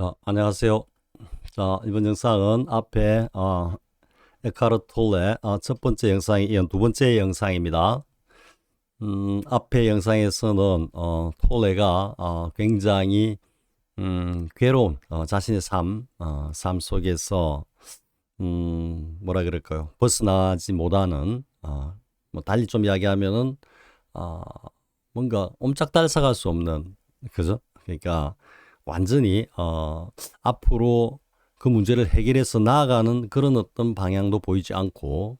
자, 안녕하세요. 자, 이번 영상은 앞에 어, 에카르 톨레 어, 첫 번째 영상에 이은 두 번째 영상입니다. 음, 앞에 영상에서는 어, 톨레가 어, 굉장히 음, 괴로운 어, 자신의 삶, 어, 삶 속에서 음, 뭐라 그럴까요? 벗어나지 못하는 어, 뭐 달리 좀 이야기하면은 어, 뭔가 옴짝달싹할 수 없는 그죠? 그러니까 완전히 어, 앞으로 그 문제를 해결해서 나아가는 그런 어떤 방향도 보이지 않고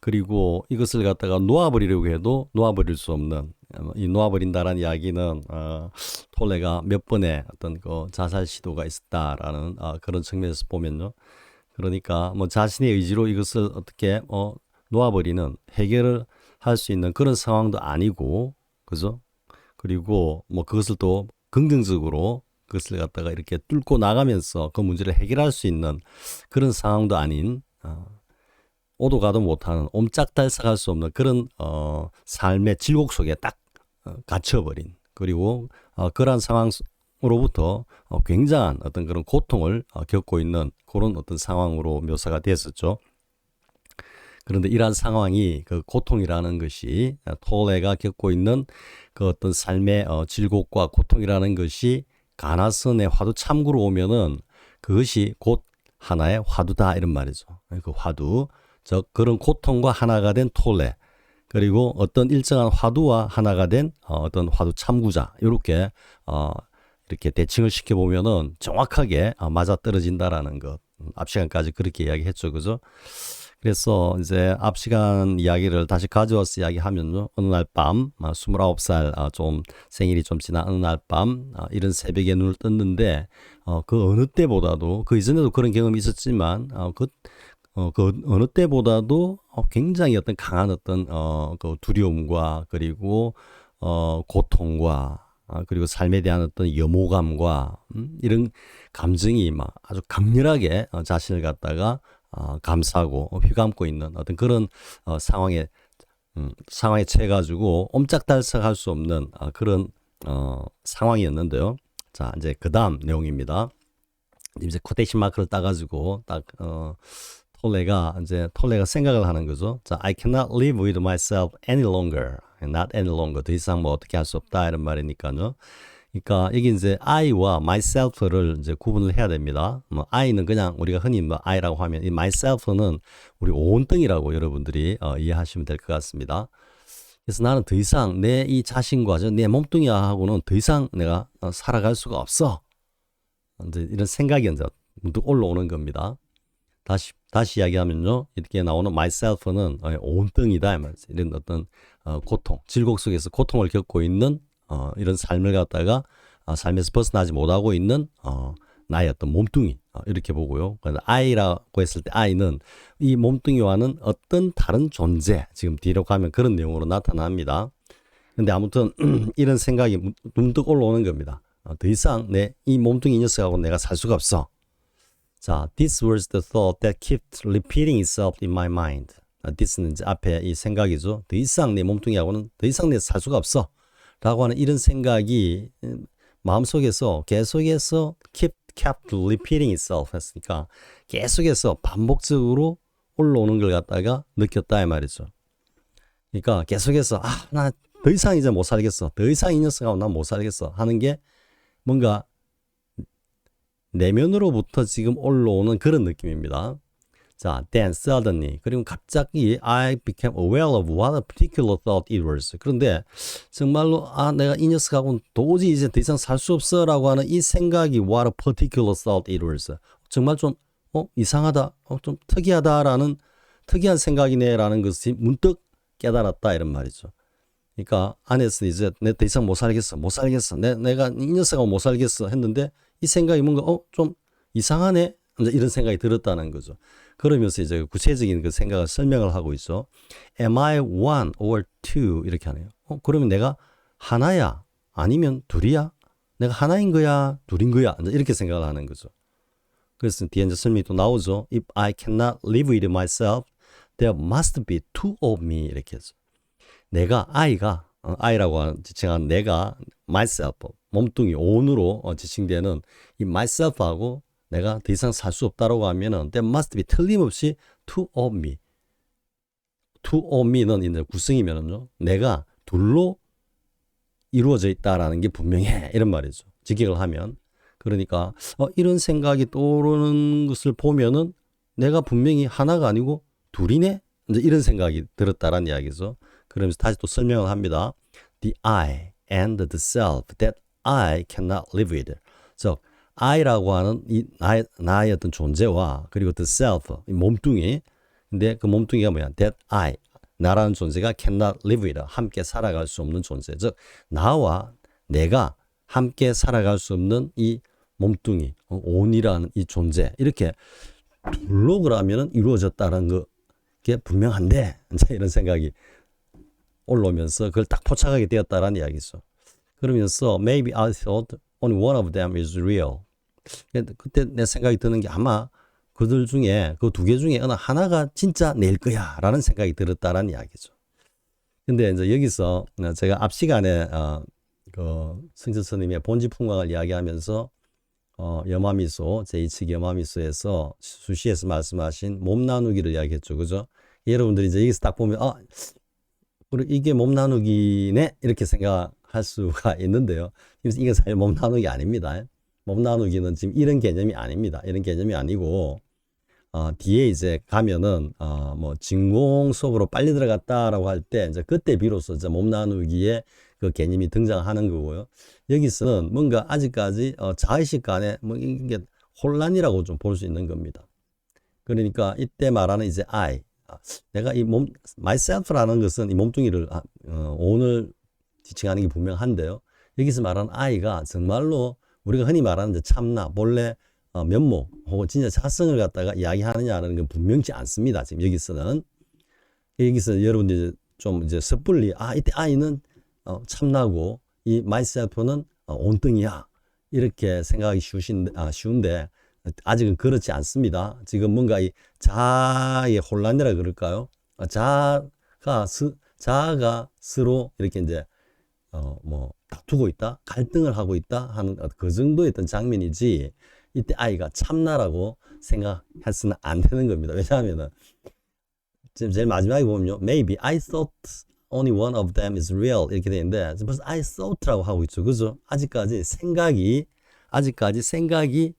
그리고 이것을 갖다가 놓아버리려고 해도 놓아버릴 수 없는 어, 이 놓아버린다라는 이야기는 어, 톨레가 몇 번의 어떤 그 자살 시도가 있었다라는 어, 그런 측면에서 보면요. 그러니까 뭐 자신의 의지로 이것을 어떻게 어, 놓아버리는 해결을 할 수 있는 그런 상황도 아니고 그죠? 그리고 뭐 그것을 또 긍정적으로 그것을 갖다가 이렇게 뚫고 나가면서 그 문제를 해결할 수 있는 그런 상황도 아닌 어, 오도 가도 못하는 옴짝달싹할 수 없는 그런 어, 삶의 질곡 속에 딱 어, 갇혀버린 그리고 어, 그러한 상황으로부터 어, 굉장한 어떤 그런 고통을 어, 겪고 있는 그런 어떤 상황으로 묘사가 됐었죠. 그런데 이러한 상황이 그 고통이라는 것이 어, 톨레가 겪고 있는 그 어떤 삶의 어, 질곡과 고통이라는 것이 가나선의 화두 참고로 오면은 그것이 곧 하나의 화두다 이런 말이죠. 그 화두, 즉 그런 고통과 하나가 된 톨레 그리고 어떤 일정한 화두와 하나가 된 어, 어떤 화두 참구자 이렇게 어, 이렇게 대칭을 시켜 보면은 정확하게 어, 맞아 떨어진다라는 것. 음, 앞 시간까지 그렇게 이야기했죠, 그죠? 그래서 이제 앞 시간 이야기를 다시 가져와서 이야기하면요. 어느 날 밤, 29살 아, 좀 생일이 좀 지난 어느 날 밤, 아, 이런 새벽에 눈을 떴는데, 어, 그 어느 때보다도, 그 이전에도 그런 경험이 있었지만, 어, 그, 어, 그 어느 때보다도 어, 굉장히 어떤 강한 어떤, 어, 그 두려움과 그리고, 어, 고통과 아, 그리고 삶에 대한 어떤 염호감과 음, 이런 감정이 막 아주 강렬하게 어, 자신을 갖다가 어, 감싸고 휘감고 있는 어떤 그런 어, 상황에 음, 상황에 처해 가지고 옴짝달싹할 수 없는 어, 그런 어, 상황이었는데요. 자, 이제 그 다음 내용입니다. 이제 코테이션 마크를 따 가지고 딱 어, 톨레가 이제 톨레가 생각을 하는 거죠. 자, I cannot live with myself any longer. not any longer. 더 이상 뭐 어떻게 할 수 없다 이런 말이니까요. 그러니까 여기 이제 I와 myself를 이제 구분을 해야 됩니다. 뭐 I는 그냥 우리가 흔히 뭐 I라고 하면 이 myself는 우리 온등이라고 여러분들이 어, 이해하시면 될 것 같습니다. 그래서 나는 더 이상 내 이 자신과 내 몸뚱이하고는 더 이상 내가 어, 살아갈 수가 없어. 이제 이런 생각이 이제 문득 올라오는 겁니다. 다시 다시 이야기하면요 이렇게 나오는 myself는 어, 온등이다 이런 어떤 어, 고통, 질곡 속에서 고통을 겪고 있는 어, 이런 삶을 갖다가 어, 삶에서 벗어나지 못하고 있는 어, 나의 어떤 몸뚱이 어, 이렇게 보고요. 아이라고 했을 때 아이는 이 몸뚱이와는 어떤 다른 존재 지금 뒤로 가면 그런 내용으로 나타납니다. 근데 아무튼 이런 생각이 문득 올라오는 겁니다. 어, 더 이상 내 이 몸뚱이 녀석하고 내가 살 수가 없어. 자, this was the thought that kept repeating itself in my mind. 아, this는 이제 앞에 이 생각이죠. 더 이상 내 몸뚱이하고는 더 이상 내 살 수가 없어. 라고 하는 이런 생각이 음, 마음속에서 계속해서 keep, kept repeating itself 했으니까 계속해서 반복적으로 올라오는 걸 갖다가 느꼈다 이 말이죠. 그러니까 계속해서 아, 나 더 이상 이제 못 살겠어. 더 이상 이 녀석하고 난 못 살겠어. 하는 게 뭔가 내면으로부터 지금 올라오는 그런 느낌입니다. 자, then suddenly 그리고 갑자기 I became aware of what a particular thought it was. 그런데 정말로 아 내가 이 녀석하고는 도저히 이제 더 이상 살 수 없어라고 하는 이 생각이 what a particular thought it was. 정말 좀 어, 이상하다, 어, 좀 특이하다라는 특이한 생각이네라는 것이 문득 깨달았다 이런 말이죠. 그러니까 안에서 이제 내 더 이상 못 살겠어, 못 살겠어, 내 내가 이 녀석하고 못 살겠어 했는데 이 생각이 뭔가 어 좀 이상하네 이런 생각이 들었다는 거죠. 그러면서 이제 구체적인 그 생각을 설명을 하고 있어. Am I one or two 이렇게 하네요. 어 그러면 내가 하나야 아니면 둘이야? 내가 하나인 거야 둘인 거야 이렇게 생각을 하는 거죠. 그래서 뒤에 이제 설명이 또 나오죠. If I cannot live with myself, there must be two of me 이렇게 해서 내가 아이가 어, 아이라고 지칭한 내가 myself 몸뚱이 온으로 어, 지칭되는 이 myself하고 내가 더 이상 살 수 없다라고 하면은 there must be 틀림없이 two of me. two of me는 이제 구성이면은요. 내가 둘로 이루어져 있다라는 게 분명해. 이런 말이죠. 직역을 하면. 그러니까 어, 이런 생각이 떠오르는 것을 보면은 내가 분명히 하나가 아니고 둘이네. 이제 이런 생각이 들었다라는 이야기죠. 그러면서 다시 또 설명을 합니다. The I and the self that I cannot live with. 즉 I라고 하는 이 나의, 나의 어떤 존재와 그리고 the self 이 몸뚱이. 근데 그 몸뚱이가 뭐야? That I 나라는 존재가 cannot live with 함께 살아갈 수 없는 존재. 즉 나와 내가 함께 살아갈 수 없는 이 몸뚱이, 어, 온이라는 이 존재 이렇게 둘로 그러면은 이루어졌다는 게 분명한데 이제 이런 생각이 올라오면서 그걸 딱 포착하게 되었다라는 이야기죠. 그러면서 maybe I thought only one of them is real. 근데 그때 내 생각이 드는 게 아마 그들 중에 그 두 개 중에 어느 하나가 진짜 내일 거야라는 생각이 들었다라는 이야기죠. 근데 이제 여기서 제가 앞 시간에 어, 그 승철 스님의 본지 풍광을 이야기하면서 어, 염화미소 제2칙 염화미소에서 수시에서 말씀하신 몸 나누기를 이야기했죠, 그죠? 여러분들이 이제 여기서 딱 보면 아, 우리 이게 몸 나누기네 이렇게 생각할 수가 있는데요. 이게 사실 몸 나누기 아닙니다. 몸 나누기는 지금 이런 개념이 아닙니다. 이런 개념이 아니고 어, 뒤에 이제 가면은 어, 뭐 진공 속으로 빨리 들어갔다라고 할 때 이제 그때 비로소 이제 몸 나누기의 그 개념이 등장하는 거고요. 여기서는 뭔가 아직까지 어, 자의식 간에 뭐 이게 혼란이라고 좀 볼 수 있는 겁니다. 그러니까 이때 말하는 이제 I, 아, 내가 이 몸, myself라는 것은 이 몸뚱이를 아, 어, 오늘 지칭하는 게 분명한데요. 여기서 말하는 I가 정말로 우리가 흔히 말하는 참나, 본래 어, 면목 혹은 진짜 자성을 갖다가 이야기하느냐는 건 분명치 않습니다. 지금 여기서는 여기서 여러분들이 좀 이제 섣불리 아 이때 I는 어, 참나고 이 myself는 어, 온등이야 이렇게 생각하기 쉬우신, 아, 쉬운데 아직은 그렇지 않습니다. 지금 뭔가 이 자아의 혼란이라 그럴까요? 아, 자아가 스, 자아가 스로 이렇게 이제 어, 뭐 다투고 있다, 갈등을 하고 있다? 하는 그 정도의 어떤 장면이지 이때 아이가 참나라고 생각해서는 안 되는 겁니다. 왜냐하면은 지금 제일 마지막에 보면요, maybe I thought only one of them is real 이렇게 되는데 벌써 I thought라고 하고 있죠, 그죠? 아직까지 생각이 아직까지 생각이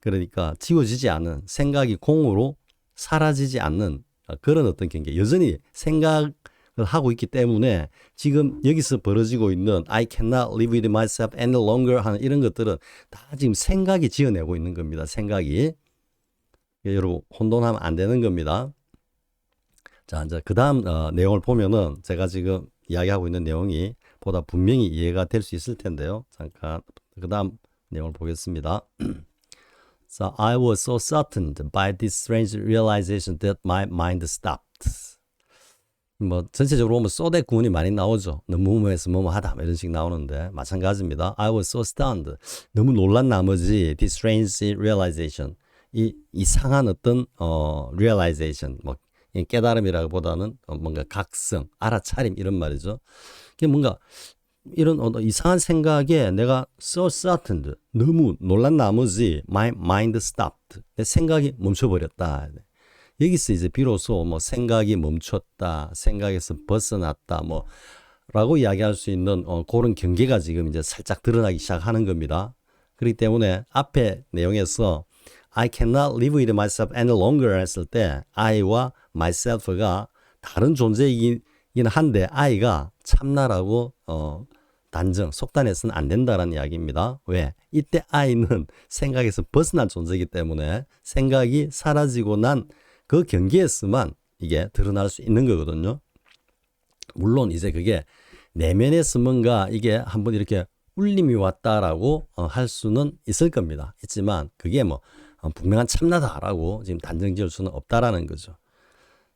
그러니까 지워지지 않는 생각이 공으로 사라지지 않는 그런 어떤 경계. 여전히 생각을 하고 있기 때문에 지금 여기서 벌어지고 있는 I cannot live with myself any longer 하는 이런 것들은 다 지금 생각이 지어내고 있는 겁니다. 생각이 여러분 혼돈하면 안 되는 겁니다. 자 이제 그 다음 어, 내용을 보면은 제가 지금 이야기하고 있는 내용이 보다 분명히 이해가 될 수 있을 텐데요. 잠깐 그 다음 내용을 보겠습니다. So I was so startled by this strange realization that my mind stopped. 뭐 전체적으로 보면 쏘대 구문이 많이 나오죠. 너무 뭐해서 뭐뭐하다 이런 식 나오는데 마찬가지입니다. I was so stunned. 너무 놀란 나머지 this strange realization. 이 이상한 어떤 어 realization 뭐 깨달음이라기보다는 뭔가 각성, 알아차림 이런 말이죠. 이게 뭔가 이런 어, 이상한 생각에 내가 so startled 너무 놀란 나머지 my mind stopped 내 생각이 멈춰버렸다. 여기서 이제 비로소 뭐 생각이 멈췄다, 생각에서 벗어났다, 뭐 라고 이야기할 수 있는 어, 그런 경계가 지금 이제 살짝 드러나기 시작하는 겁니다. 그렇기 때문에 앞에 내용에서 I cannot live with myself any longer 했을 때 I와 myself가 다른 존재이긴 한데 I가 참나라고 어, 단정, 속단해서는 안 된다라는 이야기입니다. 왜? 이때 I는 생각에서 벗어난 존재이기 때문에 생각이 사라지고 난 그 경계에서만 이게 드러날 수 있는 거거든요. 물론 이제 그게 내면에서 뭔가 이게 한번 이렇게 울림이 왔다라고 어, 할 수는 있을 겁니다. 있지만 그게 뭐 어, 분명한 참나다라고 지금 단정 지을 수는 없다라는 거죠.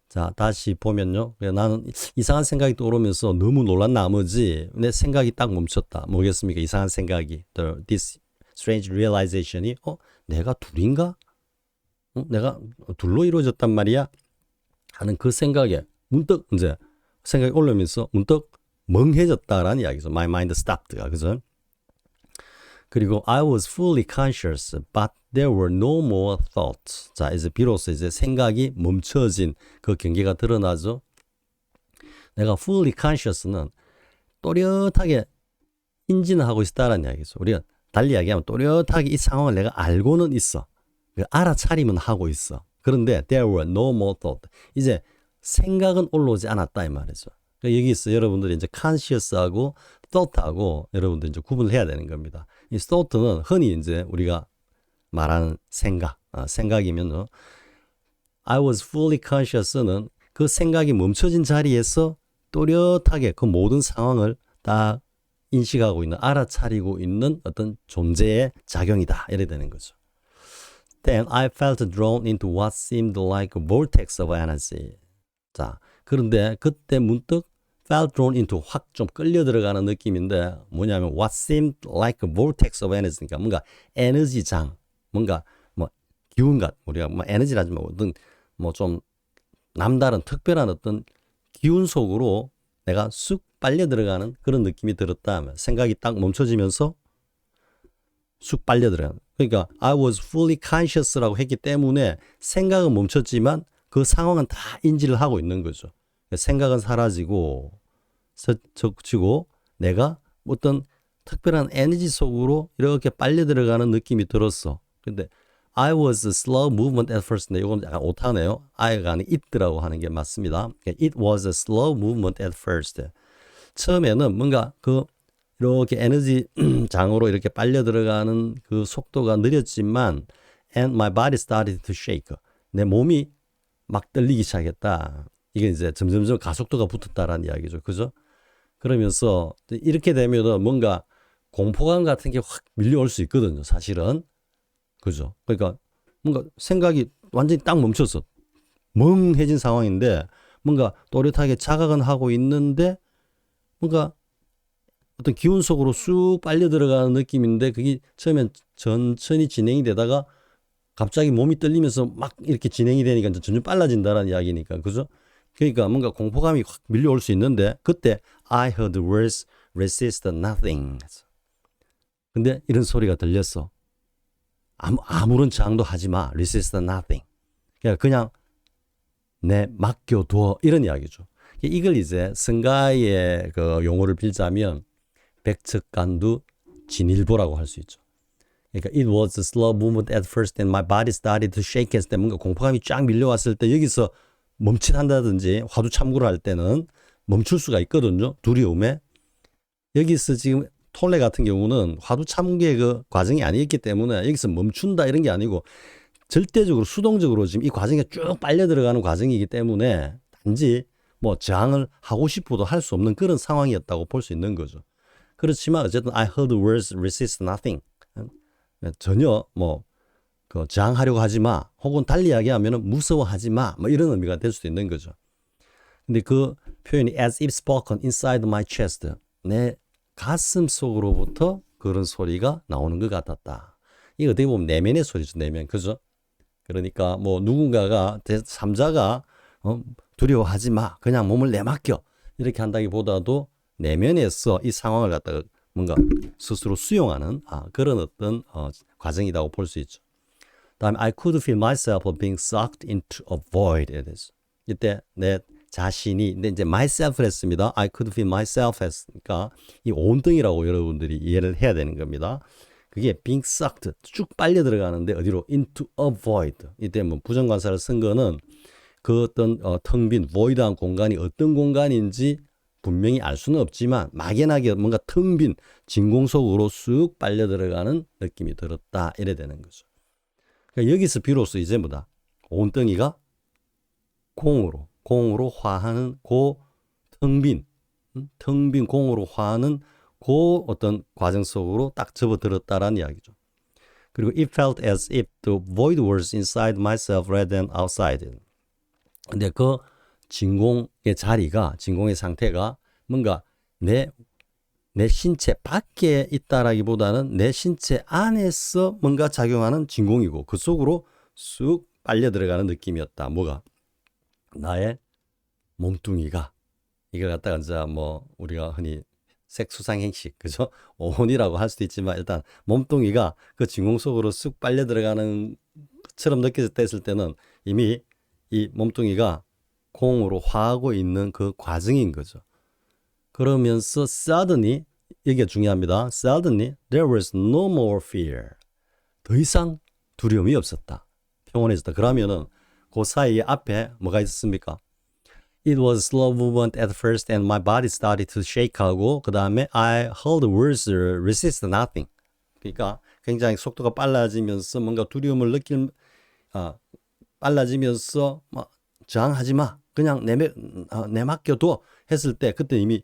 자, 다시 보면요. 나는 이상한 생각이 떠오르면서 너무 놀란 나머지 내 생각이 딱 멈췄다. 뭐겠습니까? 이상한 생각이. This strange realization이, 어? 내가 둘인가? 어? 내가 둘로 이루어졌단 말이야? 하는 그 생각에 문득 이제 생각이 올라오면서 문득 멍해졌다라는 이야기죠. My mind stopped가. 그죠? 그리고 I was fully conscious, but there were no more thoughts. 자, 이제 비로소 이제 생각이 멈춰진 그 경계가 드러나죠. 내가 fully conscious는 또렷하게 인지는 하고 있다라는 이야기죠. 우리가 달리 이야기하면 또렷하게 이 상황을 내가 알고는 있어. 그 알아차림은 하고 있어. 그런데 there were no more thought. 이제 생각은 올라오지 않았다 이 말이죠. 그러니까 여기서 여러분들이 이제 conscious하고 thought하고 여러분들 이제 구분을 해야 되는 겁니다. 이 thought는 흔히 이제 우리가 말하는 생각, 아, 생각이면 I was fully conscious는 그 생각이 멈춰진 자리에서 또렷하게 그 모든 상황을 딱 인식하고 있는, 알아차리고 있는 어떤 존재의 작용이다. 이래 되는 거죠. Then I felt drawn into what seemed like a vortex of energy. 자, 그런데 그때 문득 felt drawn into 확 좀 끌려 들어가는 느낌인데 뭐냐면 what seemed like a vortex of energy니까 뭔가 에너지장, 뭔가 뭐 기운 같 우리가 뭐 에너지라지 뭐 어떤 뭐 좀 남다른 특별한 어떤 기운 속으로 내가 쑥 빨려 들어가는 그런 느낌이 들었다 하면 생각이 딱 멈춰지면서 쑥 빨려 들어가는 그러니까 I was fully conscious라고 했기 때문에 생각은 멈췄지만 그 상황은 다 인지를 하고 있는 거죠. 생각은 사라지고 적치고 내가 어떤 특별한 에너지 속으로 이렇게 빨려 들어가는 느낌이 들었어. 근데 I was slow movement at first. 근데 이건 약간 오타네요. I가 아닌 it라고 하는 게 맞습니다. It was a slow movement at first. 처음에는 뭔가 그 이렇게 에너지 장으로 이렇게 빨려 들어가는 그 속도가 느렸지만 and my body started to shake. 내 몸이 막 떨리기 시작했다. 이게 이제 점점점 가속도가 붙었다라는 이야기죠. 그죠? 그러면서 이렇게 되면은 뭔가 공포감 같은 게 확 밀려올 수 있거든요. 사실은. 그죠? 그러니까 뭔가 생각이 완전히 딱 멈췄어. 멍해진 상황인데 뭔가 또렷하게 자각은 하고 있는데 뭔가 어떤 기운 속으로 쑥 빨려 들어가는 느낌인데 그게 처음엔 천천히 진행이 되다가 갑자기 몸이 떨리면서 막 이렇게 진행이 되니까 점점 빨라진다라는 이야기니까 그죠? 그러니까 뭔가 공포감이 확 밀려올 수 있는데 그때 I heard words resist nothing. 근데 이런 소리가 들렸어. 아무, 아무런 저항도 하지 마. resist nothing. 그냥 그냥 내 맡겨둬 이런 이야기죠. 이걸 이제 승가의 그 용어를 빌자면 백척간두 진일보라고 할 수 있죠. 그러니까 it was a slow movement at first and my body started to shake 했을 때 뭔가 공포감이 쫙 밀려왔을 때 여기서 멈칫한다든지 화두 참고를 할 때는 멈출 수가 있거든요. 두려움에. 여기서 지금 톨레 같은 경우는 화두 참기의 그 과정이 아니었기 때문에 여기서 멈춘다 이런 게 아니고 절대적으로 수동적으로 지금 이 과정이 쭉 빨려 들어가는 과정이기 때문에 단지 뭐 저항을 하고 싶어도 할 수 없는 그런 상황이었다고 볼 수 있는 거죠. 그렇지만 어쨌든 I heard words resist nothing. 전혀 뭐 그 저항하려고 하지 마. 혹은 달리 이야기하면 무서워하지 마. 뭐 이런 의미가 될 수도 있는 거죠. 근데 그 표현이 as if spoken inside my chest. 내 가슴 속으로부터 그런 소리가 나오는 것 같았다. 이 어떻게 보면 내면의 소리죠. 내면. 그죠? 그러니까 뭐 누군가가 제3자가 어, 두려워하지 마. 그냥 몸을 내맡겨. 이렇게 한다기보다도 내면에서 이 상황을 갖다가 뭔가 스스로 수용하는 아, 그런 어떤 어, 과정이라고 볼 수 있죠. 다음에 I could feel myself being sucked into a void. 이때 내 자신이 근데 이제 myself를 했습니다. I could feel myself 했으니까 이 온등이라고 여러분들이 이해를 해야 되는 겁니다. 그게 being sucked 쭉 빨려 들어가는데 어디로 into a void. 이때 뭐 부정관사를 쓴 거는 그 어떤 어, 텅빈 void한 공간이 어떤 공간인지 분명히 알 수는 없지만 막연하게 뭔가 텅 빈 진공 속으로 쑥 빨려 들어가는 느낌이 들었다 이래 되는 거죠. 그러니까 여기서 비로소 이제 뭐다 온덩이가 공으로 공으로 화하는 고 텅빈 텅빈 공으로 화하는 그 어떤 과정 속으로 딱 접어들었다라는 이야기죠. 그리고 it felt as if the void was inside myself rather than outside. 근데 그 진공의 자리가 진공의 상태가 뭔가 내 내 신체 밖에 있다라기보다는 내 신체 안에서 뭔가 작용하는 진공이고 그 속으로 쑥 빨려 들어가는 느낌이었다. 뭐가 나의 몸뚱이가 이걸 갖다가 이제 뭐 우리가 흔히 색수상 행식, 그죠? 오온이라고 할 수도 있지만 일단 몸뚱이가 그 진공 속으로 쑥 빨려 들어가는 것처럼 느껴졌다 했을 때는 이미 이 몸뚱이가 공으로 화하고 있는 그 과정인 거죠. 그러면서 suddenly 이게 중요합니다. suddenly there was no more fear. 더 이상 두려움이 없었다. 평온해졌다. 그러면은 그 사이에 앞에 뭐가 있었습니까? It was slow movement at first and my body started to shake 하고 그 다음에 I heard words resist nothing. 그러니까 굉장히 속도가 빨라지면서 뭔가 두려움을 느낄 아, 빨라지면서 뭐 저항하지 마. 그냥 내, 어, 내 맡겨둬 했을 때 그때 이미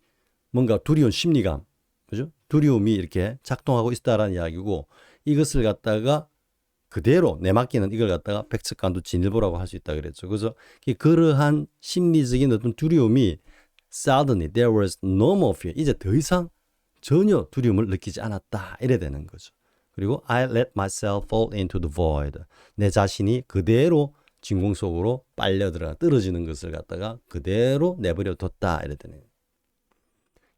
뭔가 두려운 심리감, 그죠? 두려움이 이렇게 작동하고 있다라는 이야기고 이것을 갖다가 그대로 내맡기는 이걸 갖다가 백척간도 진일보라고 할 수 있다 그랬죠. 그래서 그러한 심리적인 어떤 두려움이 suddenly there was no more fear. 이제 더 이상 전혀 두려움을 느끼지 않았다. 이래 되는 거죠. 그리고 I let myself fall into the void. 내 자신이 그대로 진공 속으로 빨려 들어가 떨어지는 것을 갖다가 그대로 내버려 뒀다. 거예요.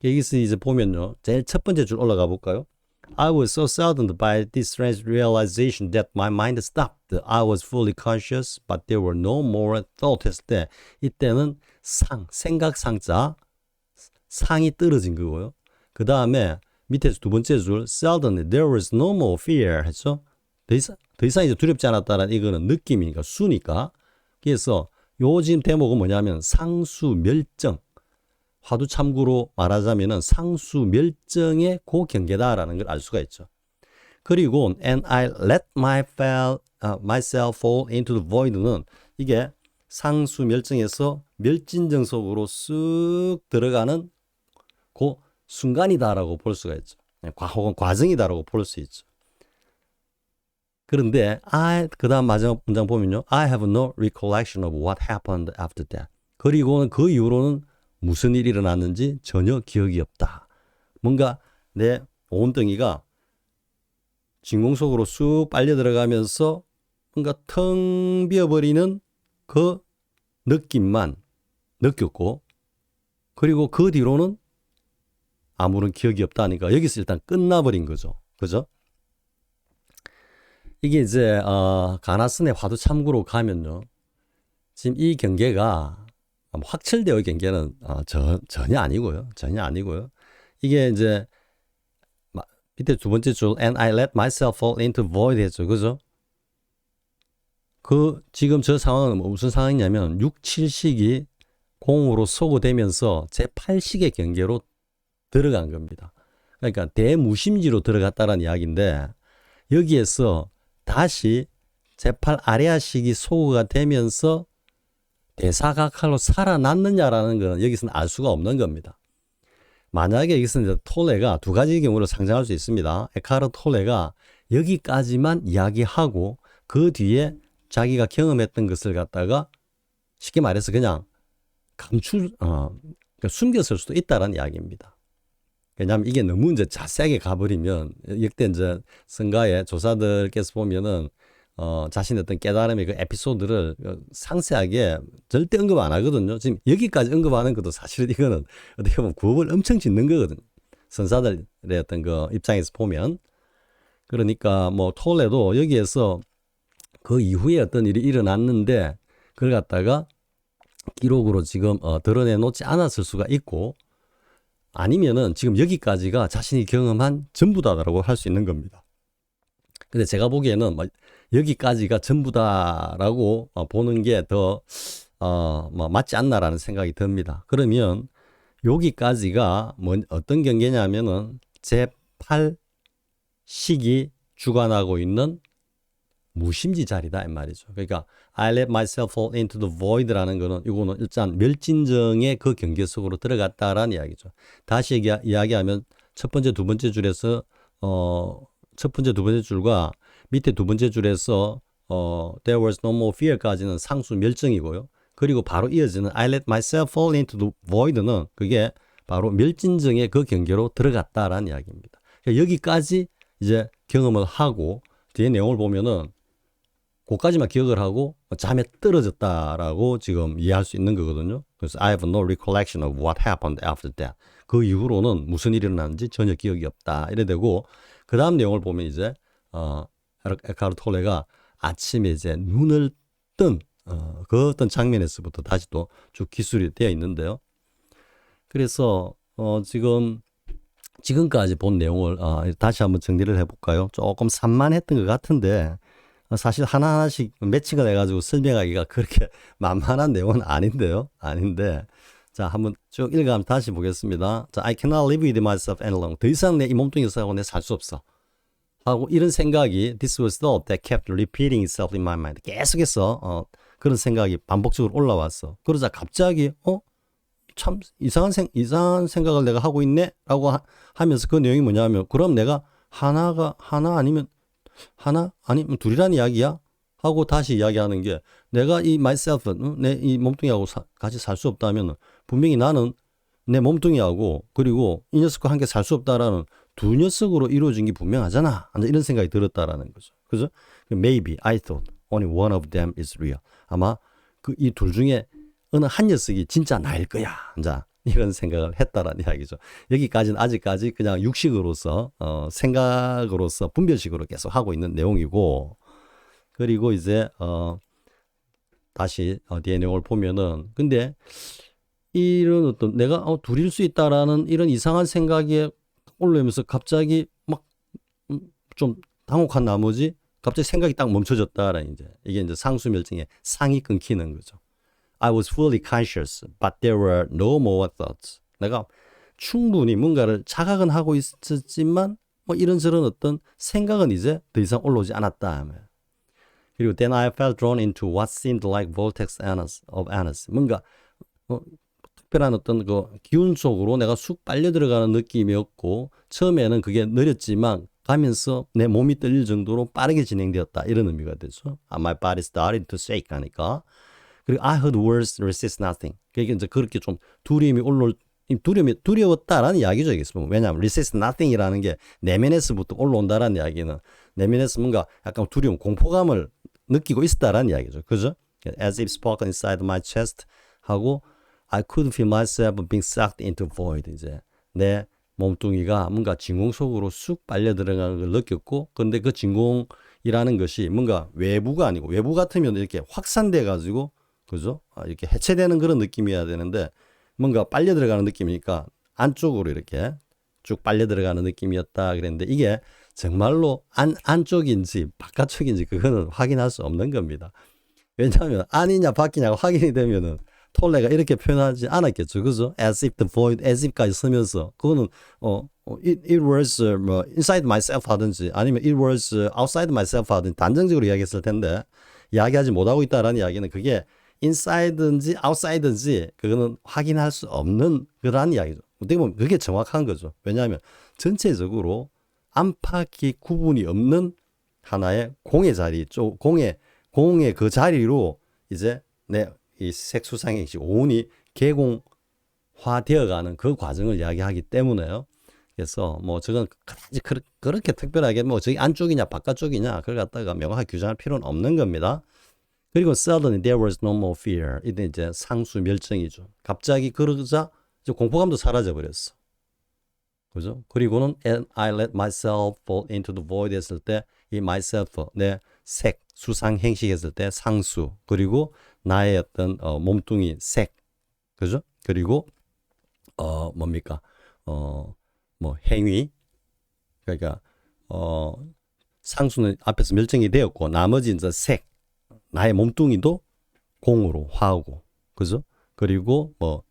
여기서 이제 보면요. 제일 첫 번째 줄 올라가 볼까요? I was so saddened by this strange realization that my mind stopped. I was fully conscious, but there were no more thought 했을 때 이때는 상, 생각 상자, 상이 떨어진 거고요. 그 다음에 밑에서 두 번째 줄 suddenly there was no more fear 했죠. 더 이상, 더 이상 이제 두렵지 않았다는 이거는 느낌이니까 수니까. 그래서 요 지금 대목은 뭐냐면 상수 멸정. 화두 참고로 말하자면은 상수 멸정의 고 경계다라는 걸 알 수가 있죠. 그리고 and I let my fall, uh, myself fall into the void는 이게 상수 멸정에서 멸진정 속으로 쑥 들어가는 그 순간이다라고 볼 수가 있죠. 과, 혹은 과정이다라고 볼 수 있죠. 그런데 I 그다음 마지막 문장 보면요. I have no recollection of what happened after that. 그리고는 그 이후로는 무슨 일이 일어났는지 전혀 기억이 없다. 뭔가 내 온덩이가 진공 속으로 쑥 빨려 들어가면서 뭔가 텅 비어버리는 그 느낌만 느꼈고 그리고 그 뒤로는 아무런 기억이 없다니까 여기서 일단 끝나버린 거죠. 그죠? 이게 이제 어, 가나슨의 화두 참고로 가면요. 지금 이 경계가 확철되어 경계는 어, 저, 전혀 아니고요. 전혀 아니고요. 이게 이제 밑에 두 번째 줄 and I let myself fall into void 했죠. 그죠? 그 지금 저 상황은 무슨 상황이냐면 6, 7식이 공으로 소거되면서 제8식의 경계로 들어간 겁니다. 그러니까 대무심지로 들어갔다는 이야기인데 여기에서 다시 제8 아레아식이 소거가 되면서 대사각할로 살아났느냐라는 건 여기서는 알 수가 없는 겁니다. 만약에 여기서 이제 톨레가 두 가지 경우로 상정할 수 있습니다. 에카르 톨레가 여기까지만 이야기하고 그 뒤에 자기가 경험했던 것을 갖다가 쉽게 말해서 그냥 감출, 어, 그러니까 숨겼을 수도 있다라는 이야기입니다. 왜냐하면 이게 너무 이제 자세하게 가버리면 역대 이제 성가의 조사들께서 보면은 어, 자신의 어떤 깨달음의 그 에피소드를 상세하게 절대 언급 안 하거든요. 지금 여기까지 언급하는 것도 사실 이거는 어떻게 보면 구업을 엄청 짓는 거거든요. 선사들의 어떤 그 입장에서 보면. 그러니까 뭐 톨레도 여기에서 그 이후에 어떤 일이 일어났는데 그걸 갖다가 기록으로 지금 어, 드러내 놓지 않았을 수가 있고 아니면은 지금 여기까지가 자신이 경험한 전부다라고 할 수 있는 겁니다. 근데 제가 보기에는 뭐 여기까지가 전부다라고 어, 보는 게 더 어, 뭐 맞지 않나라는 생각이 듭니다. 그러면 여기까지가 뭐 어떤 경계냐면은 제8 식이 주관하고 있는 무심지 자리다 이 말이죠. 그러니까 I let myself fall into the void라는 거는 이거는 일단 멸진정의 그 경계 속으로 들어갔다라는 이야기죠. 다시 얘기, 이야기하면 첫 번째 두 번째 줄에서 어 첫 번째 두 번째 줄과 밑에 두 번째 줄에서 어, there was no more fear까지는 상수 멸정이고요. 그리고 바로 이어지는 I let myself fall into the void는 그게 바로 멸진정의 그 경계로 들어갔다라는 이야기입니다. 그러니까 여기까지 이제 경험을 하고 뒤에 내용을 보면은 그까지만 기억을 하고 잠에 떨어졌다라고 지금 이해할 수 있는 거거든요. 그래서 I have no recollection of what happened after that. 그 이후로는 무슨 일이 일어났는지 전혀 기억이 없다. 이래 되고 그 다음 내용을 보면 이제 어 에카르 톨레가 아침에 이제 눈을 뜬 어, 그 어떤 장면에서부터 다시 또 쭉 기술이 되어 있는데요. 그래서 어 지금 지금까지 본 내용을 어, 다시 한번 정리를 해볼까요? 조금 산만했던 것 같은데 어, 사실 하나하나씩 매칭을 해가지고 설명하기가 그렇게 만만한 내용은 아닌데요. 아닌데 자 한번 쭉 읽어가면 다시 보겠습니다. 자, I cannot live with myself any longer. 더 이상 내 이 몸뚱이에서 내살 수 없어. 하고 이런 생각이 this was thought that kept repeating itself in my mind. 계속해서 어, 그런 생각이 반복적으로 올라왔어. 그러자 갑자기 어? 참 이상한 생 이상한 생각을 내가 하고 있네라고 하, 하면서 그 내용이 뭐냐면 그럼 내가 하나가 하나 아니면 하나 아니면 둘이란 이야기야 하고 다시 이야기하는 게 내가 이 myself 내 이 몸뚱이하고 사, 같이 살 수 없다면 분명히 나는 내 몸뚱이하고 그리고 이 녀석과 함께 살 수 없다라는 두 녀석으로 이루어진 게 분명하잖아. 이런 생각이 들었다라는 거죠. 그죠? Maybe I thought only one of them is real. 아마 그 이 둘 중에 어느 한 녀석이 진짜 나일 거야. 자, 이런 생각을 했다라는 이야기죠. 여기까지는 아직까지 그냥 육식으로서 어, 생각으로서 분별식으로 계속 하고 있는 내용이고 그리고 이제 어, 다시 어, 뒤에 내용을 보면은 근데 이런 어떤 내가 어, 둘일 수 있다라는 이런 이상한 생각에 올라오면서 갑자기 막 좀 당혹한 나머지 갑자기 생각이 딱 멈춰졌다라는 이제 이게 이제 상수멸증의 상이 끊기는 거죠. I was fully conscious, but there were no more thoughts. 내가 충분히 뭔가를 자각은 하고 있었지만 뭐 이런저런 어떤 생각은 이제 더 이상 올라오지 않았다. 그리고 then I felt drawn into what seemed like vortex of anas. 뭔가 뭐 특별한 어떤 그 기운 속으로 내가 쑥 빨려 들어가는 느낌이었고 처음에는 그게 느렸지만 가면서 내 몸이 떨릴 정도로 빠르게 진행되었다 이런 의미가 되죠. My body started to shake 하니까 그리고 I heard words resist nothing. 그게 이제 그렇게 좀 두려움이 올라올 두려움이 두려웠다라는 이야기죠. 이게 왜냐하면 resist nothing이라는 게 내면에서부터 올라온다라는 이야기는 내면에서 뭔가 약간 두려움, 공포감을 느끼고 있었다라는 이야기죠. 그죠? As if spoken inside my chest 하고 I could feel myself being sucked into void. 이제 내 몸뚱이가 뭔가 진공 속으로 쑥 빨려 들어가는 걸 느꼈고, 근데 그 진공이라는 것이 뭔가 외부가 아니고 외부 같으면 이렇게 확산돼 가지고 그죠? 아, 이렇게 해체되는 그런 느낌이어야 되는데 뭔가 빨려 들어가는 느낌이니까 안쪽으로 이렇게 쭉 빨려 들어가는 느낌이었다 그랬는데 이게 정말로 안 안쪽인지 바깥쪽인지 그거는 확인할 수 없는 겁니다. 왜냐하면 안이냐 밖이냐가 확인이 되면은 톨레가 이렇게 표현하지 않았겠죠. 그죠? as if the void, as if까지 쓰면서 그거는 어 it, it was 뭐 inside myself 하든지 아니면 it was outside myself 하든지 단정적으로 이야기했을 텐데 이야기하지 못하고 있다라는 이야기는 그게 인사이드인지 아웃사이드인지 그거는 확인할 수 없는 그러한 이야기죠. 어떻게 보면 그게 정확한 거죠. 왜냐하면 전체적으로 안팎이 구분이 없는 하나의 공의 자리, 쪽 공의 공의 그 자리로 이제 내이 색수상의 온이 개공화되어가는 그 과정을 이야기하기 때문에요. 그래서 뭐 저건 그다지 그렇게 특별하게 뭐 저기 안쪽이냐 바깥쪽이냐 그걸 갖다가 명확하게 규정할 필요는 없는 겁니다. 그리고 suddenly there was no more fear. 이때 이제 상수 멸정이죠. 갑자기 그러자 공포감도 사라져 버렸어. 그죠? 그리고는 and I let myself fall into the void 했을 때 이 myself 내 색 수상 행식 했을 때 상수 그리고 나의 어떤 어, 몸뚱이 색 그죠? 그리고 어 뭡니까? 어 뭐 행위 그러니까 어 상수는 앞에서 멸정이 되었고 나머지 이제 색 나의 몸뚱이도 공으로 화하고 그죠? 그리고 뭐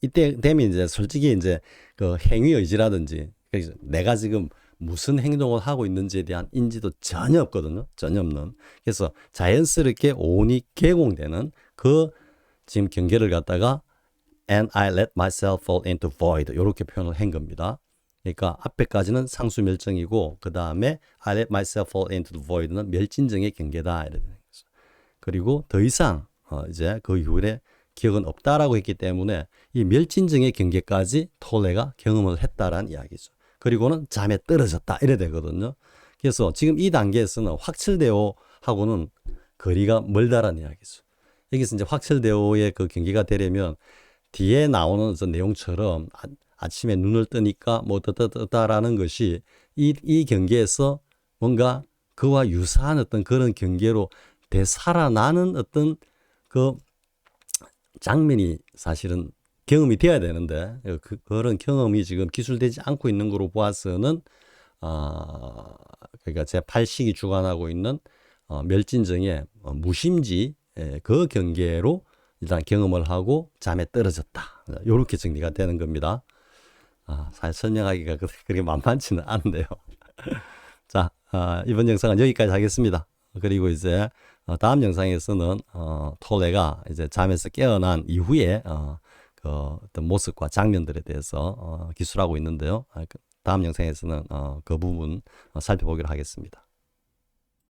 이때 되면 이제 솔직히 이제 그 행위 의지라든지 내가 지금 무슨 행동을 하고 있는지에 대한 인지도 전혀 없거든요. 전혀 없는. 그래서 자연스럽게 온이 개공되는 그 지금 경계를 갖다가 and I let myself fall into void 이렇게 표현을 한 겁니다. 그러니까 앞에까지는 상수 멸정이고 그 다음에 I let myself fall into the void는 멸진정의 경계다 이렇게 그리고 더 이상 어 이제 그 이후에 기억은 없다라고 했기 때문에 이 멸진증의 경계까지 톨레가 경험을 했다라는 이야기죠. 그리고는 잠에 떨어졌다 이래 되거든요. 그래서 지금 이 단계에서는 확철대오하고는 거리가 멀다라는 이야기죠. 여기서 이제 확철대오의 그 경계가 되려면 뒤에 나오는 저 내용처럼 아 침에 눈을 뜨니까 뭐 떴다떴다라는 것이 이, 이 경계에서 뭔가 그와 유사한 어떤 그런 경계로 되살아나는 어떤 그 장면이 사실은 경험이 되어야 되는데 그, 그런 경험이 지금 기술되지 않고 있는 거로 보아서는 아 그러니까 제 8식이 주관하고 있는 어, 멸진정의 어, 무심지 예, 그 경계로 일단 경험을 하고 잠에 떨어졌다. 이렇게 정리가 되는 겁니다. 아, 사실 설명하기가 그- 그렇게 만만치는 않은데요. 자, 아, 이번 영상은 여기까지 하겠습니다. 그리고 이제 어, 다음 영상에서는 어, 톨레가 이제 잠에서 깨어난 이후에 어, 그 어떤 모습과 장면들에 대해서 어, 기술하고 있는데요. 아, 그 다음 영상에서는 어, 그 부분 어, 살펴보기로 하겠습니다.